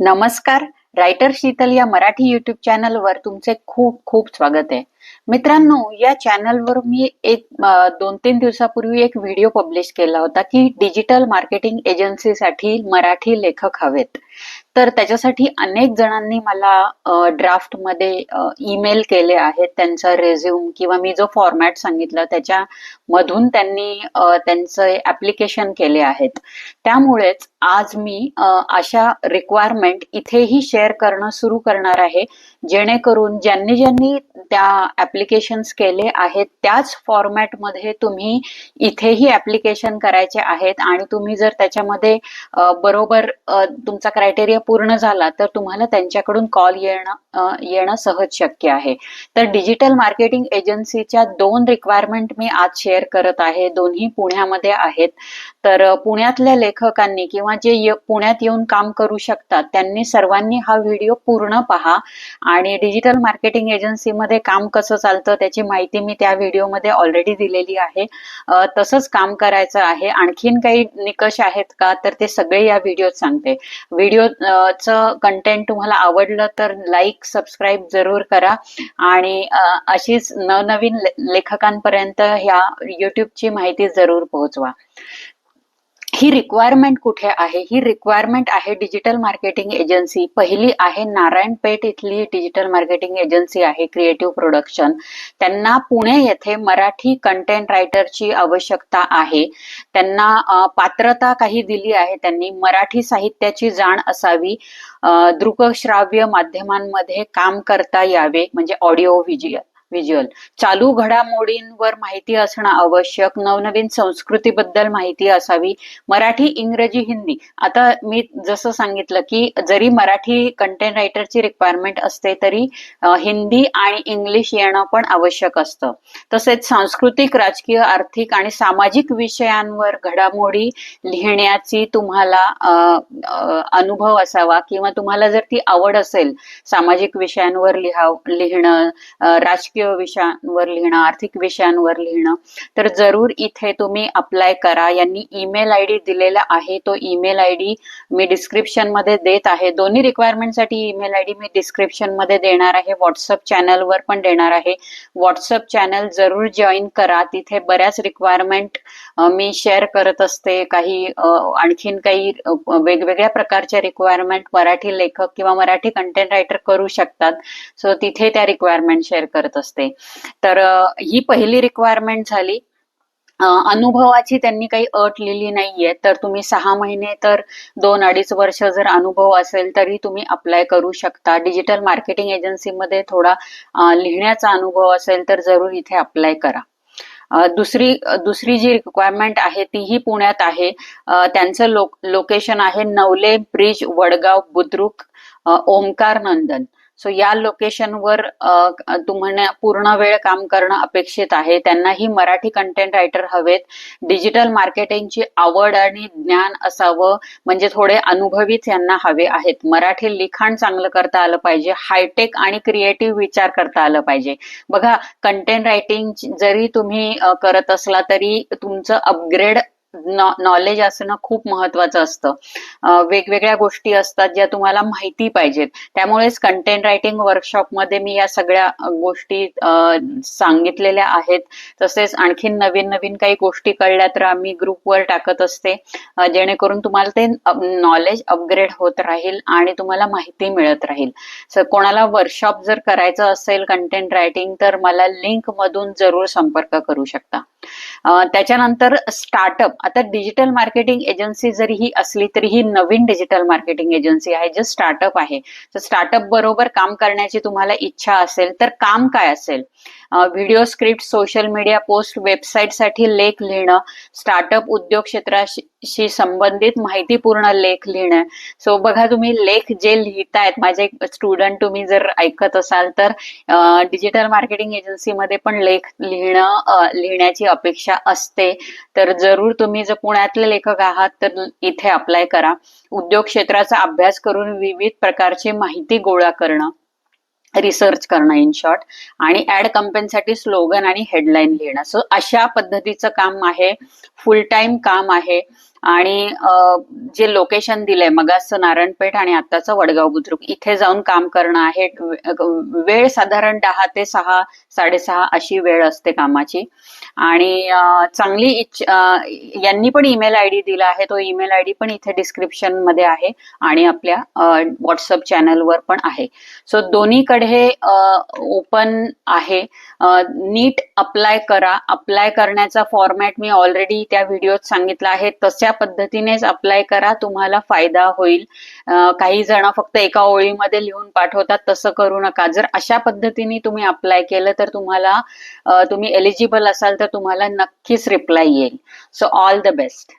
नमस्कार. रायटर शीतल या मराठी युट्यूब चॅनलवर तुमचे खूप खूप स्वागत आहे. मित्रांनो या चॅनलवर मी एक दोन तीन दिवसापूर्वी एक व्हिडिओ पब्लिश केला होता की डिजिटल मार्केटिंग एजन्सीसाठी मराठी लेखक हवेत. तर त्याच्यासाठी अनेक जणांनी मला ड्राफ्टमध्ये ईमेल केले आहेत त्यांचा रेझ्युम किंवा मी जो फॉर्मॅट सांगितला त्याच्या मधून त्यांनी त्यांचे ॲप्लिकेशन केले आहेत. त्यामुळेच आज मी अशा रिक्वायरमेंट इथेही शेअर करणं सुरू करणार आहे. जेणेकरून ज्यांनी ज्यांनी त्या ऍप्लिकेशन्स केले आहेत त्याच फॉर्मॅटमध्ये तुम्ही इथेही ऍप्लिकेशन करायचे आहेत आणि तुम्ही जर त्याच्यामध्ये बरोबर तुमचा क्रायटेरिया पूर्ण झाला तर तुम्हाला त्यांच्याकडून कॉल येणं येणं सहज शक्य आहे. तर डिजिटल मार्केटिंग एजन्सीच्या दोन रिक्वायरमेंट मी आज शेअर करत आहे. दोन्ही पुण्यामध्ये आहेत. तर पुण्यातल्या लेखकांनी किंवा जे पुण्यात येऊन काम करू शकतात त्यांनी सर्वांनी हा व्हिडिओ पूर्ण पहा आणि डिजिटल मार्केटिंग एजन्सीमध्ये काम कसं चालतं त्याची माहिती मी त्या व्हिडिओमध्ये ऑलरेडी दिलेली आहे. तसंच काम करायचं आहे. आणखीन काही निकष आहेत का? तर ते सगळे या व्हिडिओत सांगते. व्हिडिओचं कंटेंट तुम्हाला आवडलं तर लाईक सबस्क्राईब जरूर करा आणि अशीच नवनवीन लेखकांपर्यंत ह्या युट्यूबची माहिती जरूर पोहोचवा. ही रिक्वायरमेंट कुठे आहे? ही रिक्वायरमेंट आहे डिजिटल मार्केटिंग एजन्सी पहिली आहे नारायण पेठ इथली डिजिटल मार्केटिंग एजन्सी आहे क्रिएटिव्ह प्रोडक्शन त्यांना पुणे येथे मराठी कंटेंट रायटरची आवश्यकता आहे. त्यांना पात्रता काही दिली आहे. त्यांनी मराठी साहित्याची जाण असावी. दृकश्राव्य माध्यमांमध्ये काम करता यावे म्हणजे ऑडिओ व्हिज्युअल व्हिज्युअल चालू घडामोडींवर माहिती असणं आवश्यक. नवनवीन संस्कृतीबद्दल माहिती असावी. मराठी इंग्रजी हिंदी. आता मी जसं सांगितलं की जरी मराठी कंटेंट रायटरची रिक्वायरमेंट असते तरी हिंदी आणि इंग्लिश येणं पण आवश्यक असतं. तसेच सांस्कृतिक राजकीय आर्थिक आणि सामाजिक विषयांवर घडामोडी लिहिण्याची तुम्हाला अनुभव असावा किंवा तुम्हाला जर ती आवड असेल सामाजिक विषयांवर लिहा लिहिणं राजकीय राजकीय विषयांवर लिहिणं आर्थिक विषयांवर लिहिणं तर जरूर इथे तुम्ही अप्लाय करा. यांनी ईमेल आय डी दिलेला आहे. तो ईमेल आय डी मी डिस्क्रिप्शनमध्ये देत आहे. दोन्ही रिक्वायरमेंटसाठी ईमेल आय डी मी डिस्क्रिप्शनमध्ये देणार आहे. व्हॉट्सअप चॅनलवर पण देणार आहे. व्हॉट्सअप चॅनल जरूर जॉईन करा. तिथे बऱ्याच रिक्वायरमेंट मी शेअर करत असते. काही आणखीन काही वेगवेगळ्या प्रकारच्या रिक्वायरमेंट मराठी लेखक किंवा मराठी कंटेंट रायटर करू शकतात. सो तिथे त्या रिक्वायरमेंट शेअर करत असते. तर ही पहिली रिक्वायरमेंट झाली. अनुभवाची त्यांनी काही अट लिहिली नाहीये. तर तुम्ही सहा महिने तर दोन अडीच वर्ष जर अनुभव असेल तरी तुम्ही अप्लाय करू शकता. डिजिटल मार्केटिंग एजन्सीमध्ये थोडा लिहिण्याचा अनुभव असेल तर जरूर इथे अप्लाय करा. दुसरी दुसरी जी रिक्वायरमेंट आहे तीही पुण्यात आहे. त्यांचं लोकेशन आहे नवले ब्रिज वडगाव बुद्रुक ओमकार नंदन. सो या लोकेशनवर तुम्हाला पूर्ण वेळ काम करणं अपेक्षित आहे. त्यांनाही मराठी कंटेंट रायटर हवेत. डिजिटल मार्केटिंगची आवड आणि ज्ञान असावं म्हणजे थोडे अनुभवीच यांना हवे आहेत. मराठी लिखाण चांगलं करता आलं पाहिजे. हायटेक आणि क्रिएटिव्ह विचार करता आलं पाहिजे. बघा कंटेंट रायटिंग जरी तुम्ही करत असला तरी तुमचं अपग्रेड नॉलेज असणं खूप महत्वाचं असतं. वेगवेगळ्या गोष्टी असतात ज्या तुम्हाला माहिती पाहिजेत. त्यामुळेच कंटेंट रायटिंग वर्कशॉपमध्ये मी या सगळ्या गोष्टी सांगितलेल्या आहेत. तसेच आणखीन नवीन नवीन काही गोष्टी कळल्या तर आम्ही ग्रुपवर टाकत असते. जेणेकरून तुम्हाला ते नॉलेज अपग्रेड होत राहील आणि तुम्हाला माहिती मिळत राहील. सर कोणाला वर्कशॉप जर करायचं असेल कंटेंट रायटिंग तर मला लिंक मधून जरूर संपर्क करू शकता. त्याच्यानंतर स्टार्टअप आता डिजिटल मार्केटिंग एजन्सी जरी ही असली तरी ही नवीन डिजिटल मार्केटिंग एजन्सी आहे जे स्टार्टअप आहे. तर स्टार्टअप बरोबर काम करण्याची तुम्हाला इच्छा असेल तर काम काय असेल? Video script social media post वेबसाईटसाठी लेख लिहिणं स्टार्टअप उद्योग क्षेत्राशी संबंधित माहितीपूर्ण लेख लिहिणं. सो बघा तुम्ही लेख जे लिहितायत माझे स्टुडंट तुम्ही जर ऐकत असाल तर डिजिटल मार्केटिंग एजन्सीमध्ये पण लेख लिहिणं लिहिण्याची अपेक्षा असते. तर जरूर तुम्ही जर पुण्यातले लेखक आहात तर इथे अप्लाय करा. उद्योग क्षेत्राचा अभ्यास करून विविध प्रकारची माहिती गोळा करणं. रिसर्च करणं इन शॉर्ट आणि ऍड कंपनीसाठी स्लोगन आणि हेडलाईन लिहिणं. सो अशा पद्धतीचं काम आहे. फुल टाइम काम आहे. आणि जे लोकेशन दिलंय मगाचं नारायणपेठ आणि आताचं वडगाव बुद्रुक इथे जाऊन काम करणं आहे. वेळ साधारण दहा ते सहा साडेसहा अशी वेळ असते कामाची. आणि चांगली इच्छ यांनी पण ईमेल आय डी दिला आहे. तो ईमेल आय डी पण इथे डिस्क्रिप्शनमध्ये आहे आणि आपल्या व्हॉट्सअप चॅनलवर पण आहे. सो दोन्हीकडे ओपन आहे. नीट अप्लाय करा. अप्लाय करण्याचा फॉर्मॅट मी ऑलरेडी त्या व्हिडिओत सांगितला आहे. तशा पद्धतीनेच अप्लाय करा तुम्हाला फायदा होईल. काही जण फक्त एका ओळीमध्ये लिहून पाठवतात तसं करू नका. जर अशा पद्धतीने तुम्ही अप्लाय केलं तर तुम्हाला तुम्ही एलिजिबल असाल तर तुम्हाला नक्कीच रिप्लाय येईल. So all the best